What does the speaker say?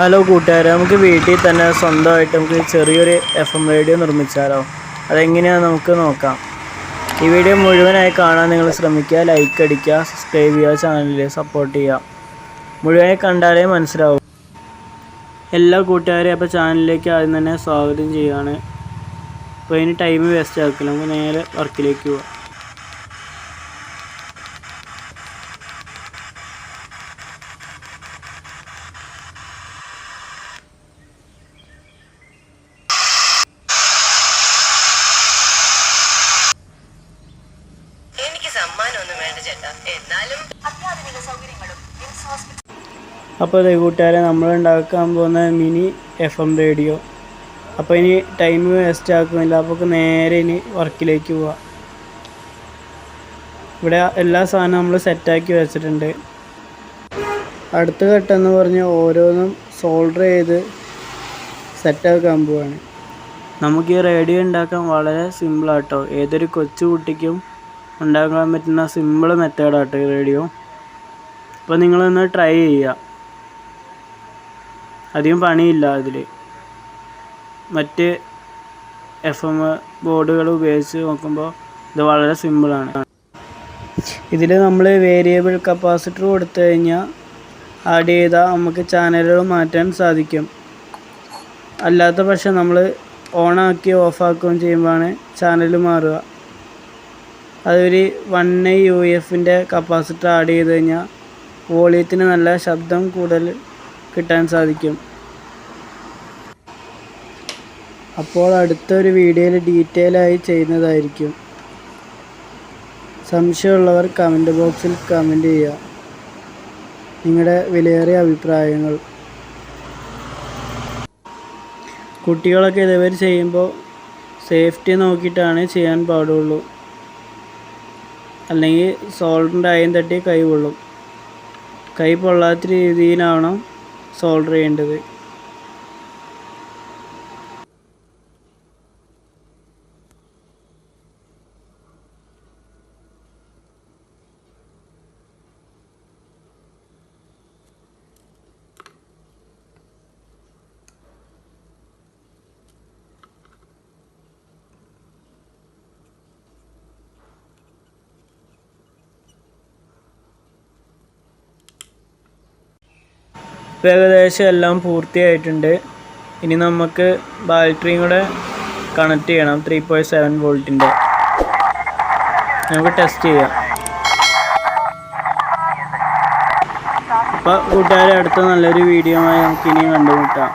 Hello കൂട്ടുകാരെ. നമുക്ക് വീട്ടിൽ തന്നെ സ്വന്തമായിട്ട് നമുക്ക് ചെറിയൊരു എഫ് എം റേഡിയോ നിർമ്മിച്ചാലോ? അതെങ്ങനെയാണ് നമുക്ക് നോക്കാം. ഈ വീഡിയോ മുഴുവനായി കാണാൻ നിങ്ങൾ ശ്രമിക്കുക. ലൈക്ക് അടിക്കുക സബ്സ്ക്രൈബ് ചെയ്യുക ചാനലിൽ സപ്പോർട്ട് ചെയ്യുക. മുഴുവനായി കണ്ടാലേ മനസ്സിലാവും. എല്ലാ കൂട്ടുകാരെയും അപ്പോൾ ചാനലിലേക്ക് ആദ്യം തന്നെ സ്വാഗതം ചെയ്യുകയാണ്. അപ്പോൾ അതിന് ടൈം വേസ്റ്റ് ആക്കില്ല നമുക്ക് നേരെ വർക്കിലേക്ക് പോവാം. എന്നാലും അത്യാധുനിക സൗകര്യങ്ങളും അപ്പോൾ ഇതേ കൂട്ടുകാരെ നമ്മൾ ഉണ്ടാക്കാൻ പോകുന്ന മിനി എഫ് എം റേഡിയോ. അപ്പോൾ ഇനി ടൈം വേസ്റ്റ് ആക്കുന്നില്ല. അപ്പോൾ നേരെ ഇനി വർക്കിലേക്ക് പോവാം. ഇവിടെ എല്ലാ സാധനവും നമ്മൾ സെറ്റാക്കി വെച്ചിട്ടുണ്ട്. അടുത്ത ഘട്ടം എന്ന് പറഞ്ഞ് ഓരോന്നും സോൾഡർ ചെയ്ത് സെറ്റാക്കാൻ പോവാണ്. നമുക്ക് ഈ റേഡിയോ ഉണ്ടാക്കാൻ വളരെ സിമ്പിളാട്ടോ ഏതൊരു കൊച്ചു കുട്ടിക്കും ഉണ്ടാക്കാൻ പറ്റുന്ന സിമ്പിൾ മെത്തേഡാട്ടോ റേഡിയോ അപ്പോൾ നിങ്ങളൊന്ന് ട്രൈ ചെയ്യുക. അധികം പണിയില്ല അതിൽ മറ്റ് എഫ് എം ബോർഡുകൾ ഉപയോഗിച്ച് നോക്കുമ്പോൾ ഇത് വളരെ സിമ്പിളാണ് ഇതിൽ നമ്മൾ വേരിയബിൾ കപ്പാസിറ്റർ കൊടുത്തു കഴിഞ്ഞാൽ ആഡ് ചെയ്താൽ നമുക്ക് ചാനലുകൾ മാറ്റാൻ സാധിക്കും. അല്ലാത്ത പക്ഷം നമ്മൾ ഓണാക്കി ഓഫാക്കുകയും ചെയ്യുമ്പോഴാണ് ചാനൽ മാറുക. അതൊരു വൺ യു എഫിന്റെ കപ്പാസിറ്റർ ആഡ് ചെയ്ത് കഴിഞ്ഞാൽ വോളിയത്തിന് നല്ല ശബ്ദം കൂടുതൽ കിട്ടാൻ സാധിക്കും. അപ്പോൾ അടുത്തൊരു വീഡിയോയിൽ ഡീറ്റെയിൽ ആയി ചെയ്യുന്നതായിരിക്കും. സംശയമുള്ളവർ കമന്റ് ബോക്സിൽ കമന്റ് ചെയ്യുക. നിങ്ങളുടെ വിലയേറിയ അഭിപ്രായങ്ങൾ. കുട്ടികളൊക്കെ ഇതേവരെ ചെയ്യുമ്പോൾ സേഫ്റ്റി നോക്കിയിട്ടാണ് ചെയ്യാൻ പാടുള്ളൂ. അല്ലെങ്കിൽ സോൾഡറിന്റെ അയം തട്ടി കൈ കൊള്ളും. കൈ പൊള്ളാത്ത രീതിയിലാവണം സോൾഡർ ചെയ്യേണ്ടത്. ഇപ്പോൾ ഏകദേശം എല്ലാം പൂർത്തിയായിട്ടുണ്ട്. ഇനി നമുക്ക് ബാറ്ററിയും കൂടെ കണക്ട് ചെയ്യണം. ത്രീ പോയിന്റ് സെവൻ വോൾട്ടിന്റെ നമുക്ക് ടെസ്റ്റ് ചെയ്യാം. അപ്പോൾ കൂട്ടുകാരെ അടുത്ത നല്ലൊരു വീഡിയോ ആയി നമുക്കിനി കണ്ടുമുട്ടാം.